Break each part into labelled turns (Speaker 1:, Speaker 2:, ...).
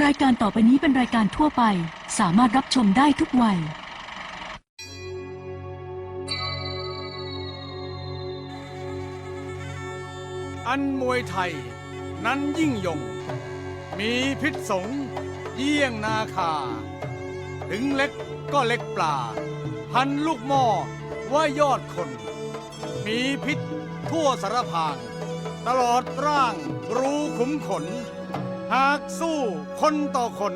Speaker 1: รายการต่อไปนี้เป็นรายการทั่วไป สามารถรับชมได้ทุกวัย
Speaker 2: อันมวยไทย นั้นยิ่งยง มีพิษสงเยี่ยงนาคา ถึงเล็กก็เล็กปลา พันลูกหม้อว่ายอดคน มีพิษทั่วสารพาง ตลอดร่างรู้ขุมขน หากสู้คนต่อคน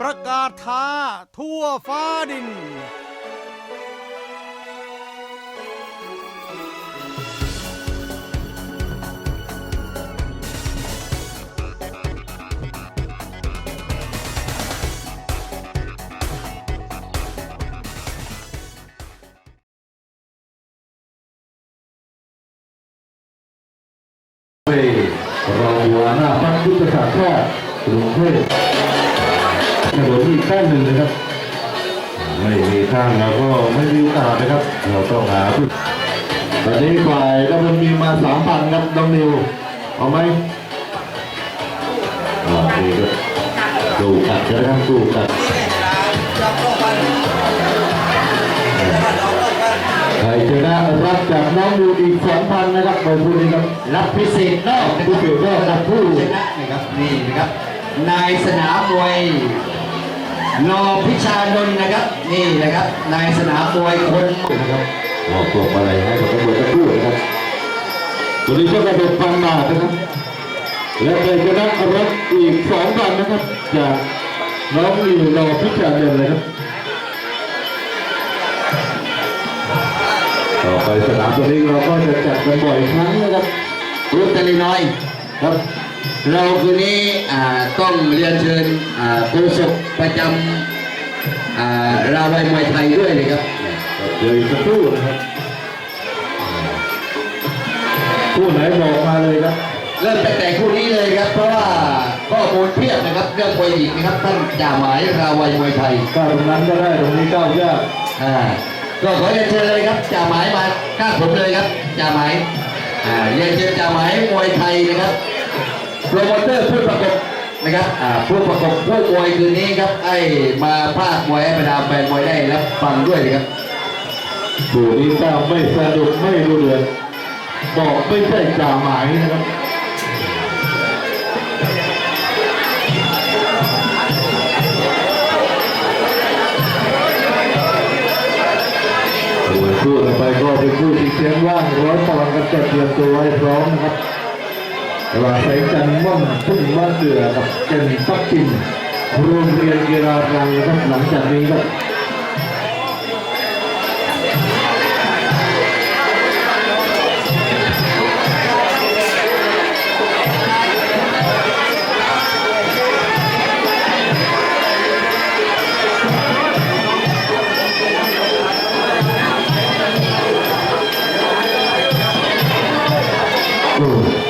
Speaker 2: ประกาศท้าทั่วฟ้าดิน
Speaker 3: หน้าพักยุทธศาสตร์ชาติกรุงเทพถนนอีกแท่งหนึ่งนะครับ ไม่มีทางเราก็ไม่มีโอกาสนะครับ เราต้องหาผู้ตอนนี้ฝ่ายแล้วมันมีมาสามพันครับน้องนิวเอาไหมอ่าดีก็ดูกัดนะครับดูกัด ใครชนะรับจากน้องนิวอีกสองพันนะครับไปพูดนี้ครับ
Speaker 4: รับพิเศษนอกนะค
Speaker 3: ผู้
Speaker 4: รับ
Speaker 3: เกี่ยวข้องกับผู้
Speaker 4: ชนะนะครับนี่นะครับ นายสนามมวยนอพิชานนท์นะครับ นี่นะครับ นายสนามมวยคน
Speaker 3: นะครับออกตัวอะไรให้กับตำรวจทั้งคู่นะครับตัวนี้ก็กระโดดฟันมานะครับและเคยชนะรับอีกสองพันนะครับจากน้องนิวนอพิจารณ์เลยนะครับ ต่อไปสนามตัวนี้เราก็จะจัดกันบ่อยครั้งนะครับ
Speaker 4: รุ่นตะลีน้อย
Speaker 3: ครับ
Speaker 4: เราคืนนี้อ่าต้องเรียนเชิญอ่าโฆษกประจำอ่าราวัยมวยไทยด้วยเลยครับ
Speaker 3: เดี๋ยวอีกสักครู่นะครับคู่ไหนบอกมาเลยครับ
Speaker 4: เริ่มตั้งแต่คู่นี้เลยครับ เพราะว่าข้อมูลเพียบนะครับเรื่องมวยหญิงนะครับท่านจ่าหมายราวัยมวยไทย
Speaker 3: ก้าวตรงนั้นก็ได้ตรงนี้ก้าวยาก
Speaker 4: อ่า ก็ขอเรียนเชิญเลยครับจ่าหมายมาข้างผมเลยครับจ่าหมายอ่าเรียนเชิญจ่าหมายมวยไทยนะครับโปรโมเตอร์ผู้ประกบนะครับอ่าผู้ประกบผู้มวยคืนนี้ครับไอ้มาภาคมวยให้บรรดาแฟนมวยได้รับฟังด้วยเลยครับ
Speaker 3: ผู้นี้ถ้าไม่สนุกไม่รู้เรื่องบอกไม่ใช่จ่าหมายนะครับ คู่ต่อไปก็เป็นคู่ที่เสียงว่างร้อยปอนด์กันจะเตรียมตัวให้พร้อมนะครับระหว่างแสงจันทร์ม่อนพุ่งบ้านเดือกับเจนปักกิ่งโรงเรียนกีฬารังนะครับหลังจากนี้ครับ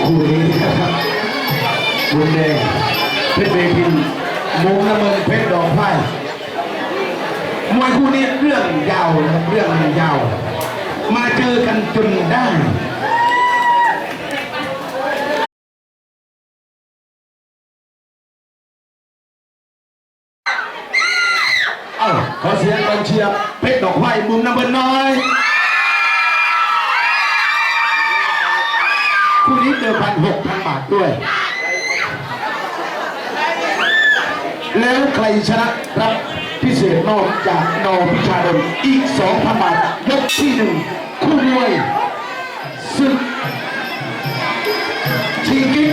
Speaker 4: คู่นี้นะครับบุญแดงเพชรเวทินมุงน้ำเงินเพชรดอกไม้มวยคู่นี้เรื่องยาวนะครับเรื่องยาว มาเจอกันจนได้เอ้าขอเสียงกองเชียร์เพชรดอกไม้มุมน้ำเงินน้อย คู่นี้เดิมพันหกพันบาทด้วย แล้วใครชนะรับพิเศษนอกจากนอพิชาดลอีกสองพันบาทยกที่หนึ่งคู่มวยศึกชิงกิ๊ก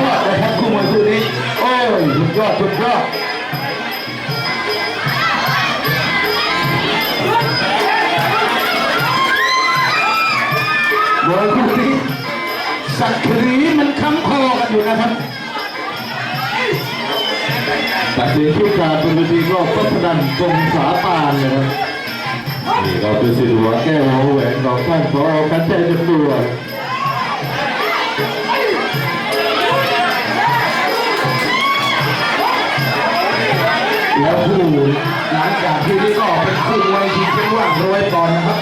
Speaker 4: ยอดเลยครับคู่มวยคู่นี้ โอ้ยยอดสุดยอด วยคู่นี้สักขีมันค้ำคอกันอยู่นะครับ
Speaker 3: ตัดสินผู้การบนเวทีก็พัฒนันทรงสาปานนะครับนี่ก็เป็นสิริวัฒน์แก้วหัวแหวนของท่านพอกันใจจำนวน
Speaker 4: แล้วคู่หลังจากที่นี่ก็เป็นคู่มวยที่เป็นว่างรวยก่อนนะครับ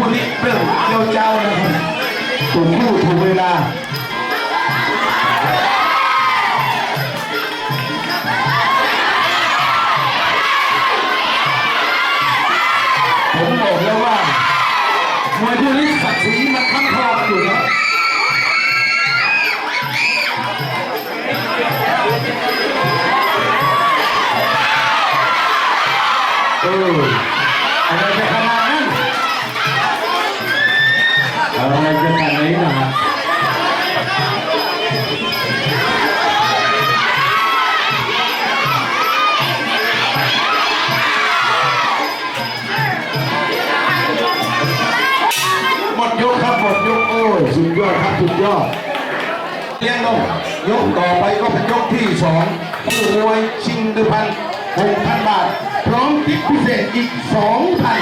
Speaker 5: ผู้ริเริ่มเจ้าเจ้านะครับตุ่มผู้ถูกเวลา ยกต่อไปก็เป็นยกที่สองผู้มวยชิงเดิมพันหกพันบาท พร้อมทิปพิเศษอีกสองพัน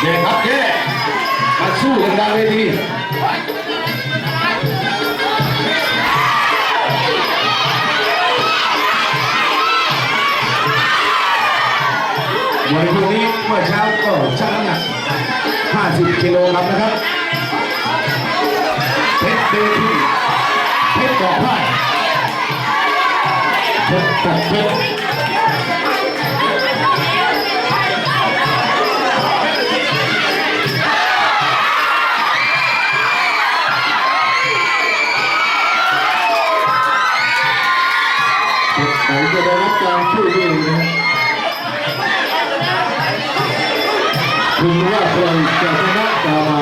Speaker 5: เย่ครับเย่มาสู้กันกลางเวทีมวยคู่นี้เมื่อเช้าก็ชั่งน้ำหนัก 50กิโลกรัมนะครับเพชรเดทีเพชรดอกไม้เพชรตัดเพชร คุณว่าใครจะชนะตาหมา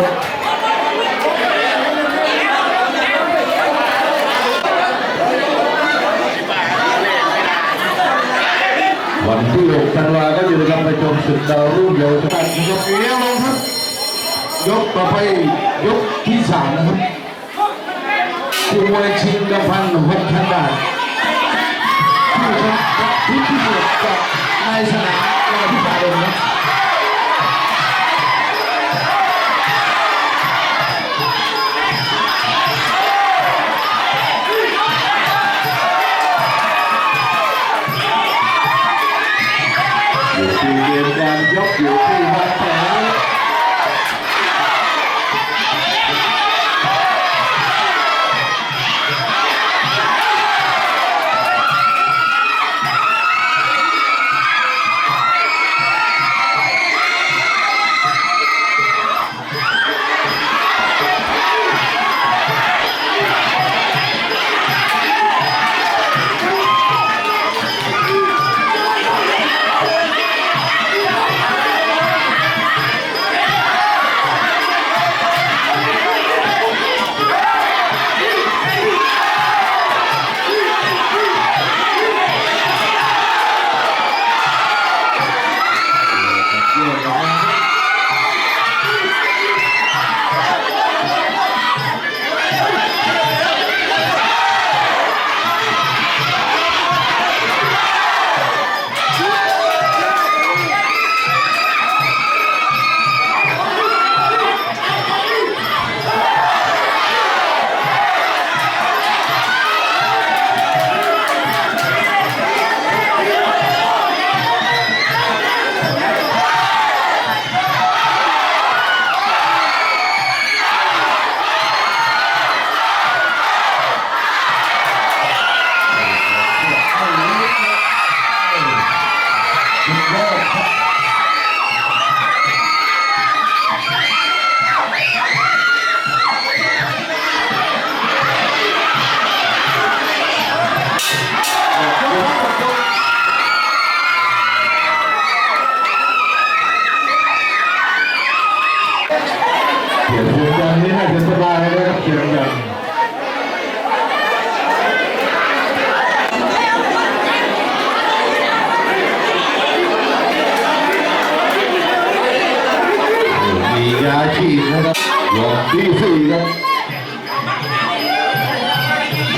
Speaker 5: วันที่6ธันวาก็อยู่ในการประชมศึกดาวรุ่งเยาวชนยกเอวลงครับ ยกต่อไปยกที่สามนะครับคู่มวยชิงกำพันหกพันบาทผู้ชนะพิพิเศษกับนายสนาม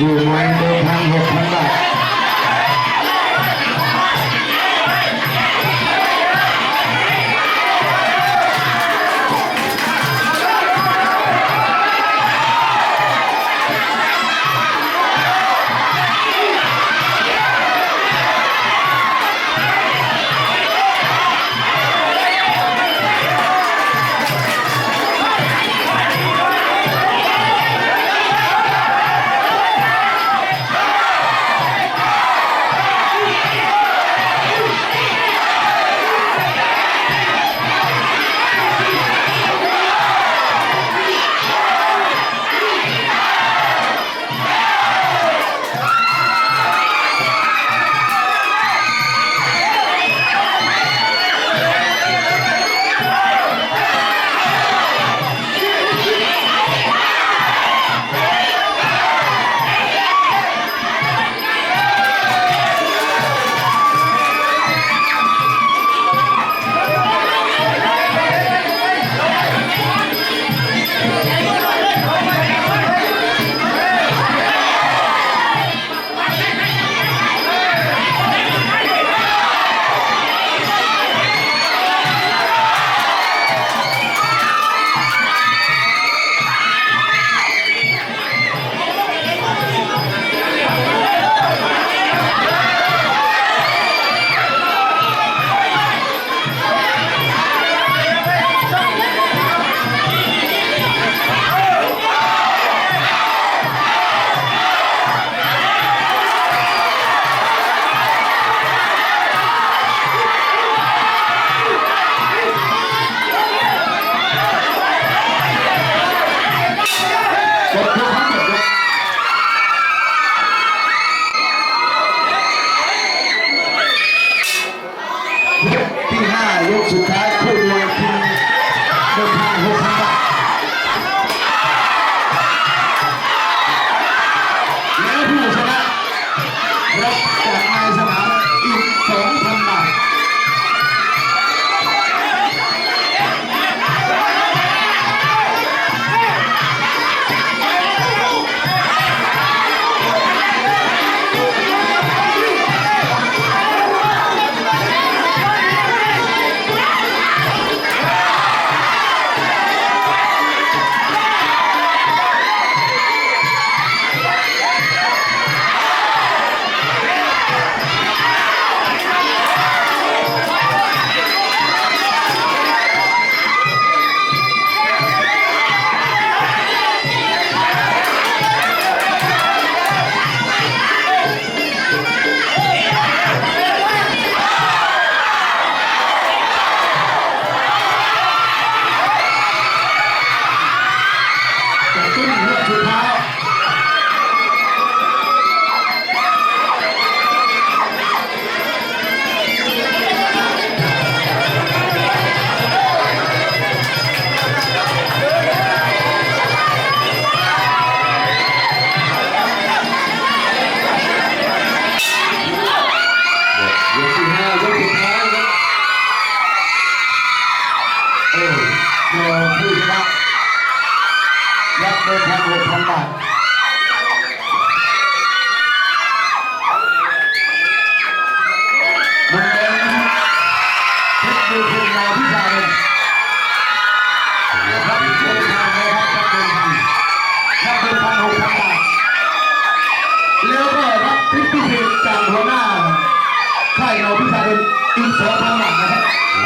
Speaker 5: อยู่มวยเดิมพันหกพันบาท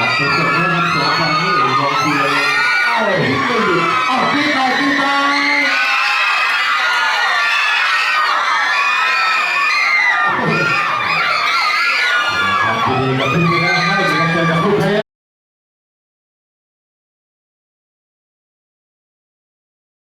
Speaker 5: ั
Speaker 4: บเสี
Speaker 5: ยงด้วย
Speaker 4: ครัสีงความที่เห็นของ
Speaker 5: เชียร์
Speaker 4: อ้าวไม่หยุดอ้าวพี่ช